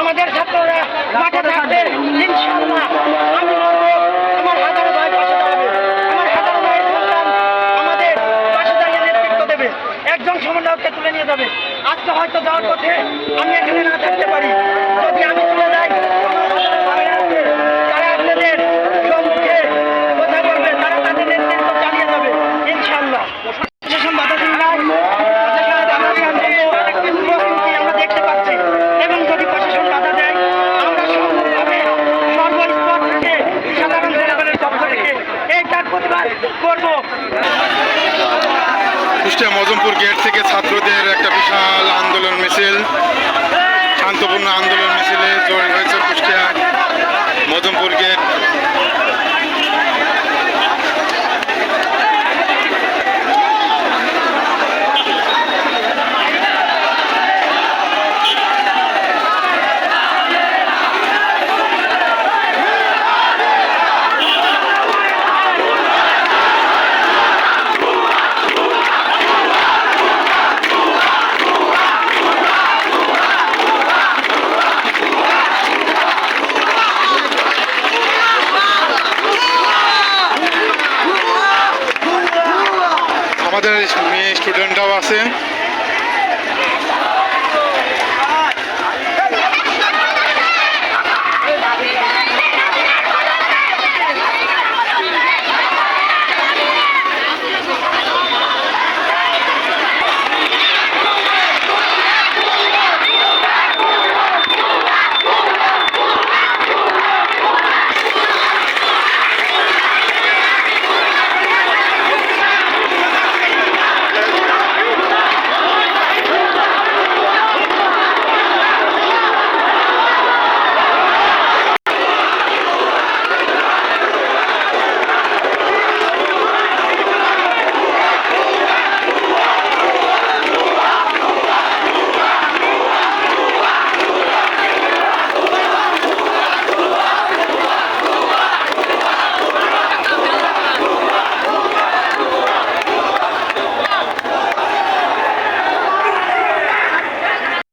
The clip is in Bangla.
আমাদের ছাত্ররা মাঠে থাকবে হয়তো যাওয়ার পথে আমি এখানে না থাকতে পারি। যদি আমি চলে যাই এই করব। মজমপুর গেট থেকে ছাত্রদের মিছিল শান্তপূর্ণ আন্দোলন মিছিলে জড়িত হয়েছে কুষ্টিয়া মজমপুর গেট আমাদের মেয়ে স্টুডেন্টরাও আছে।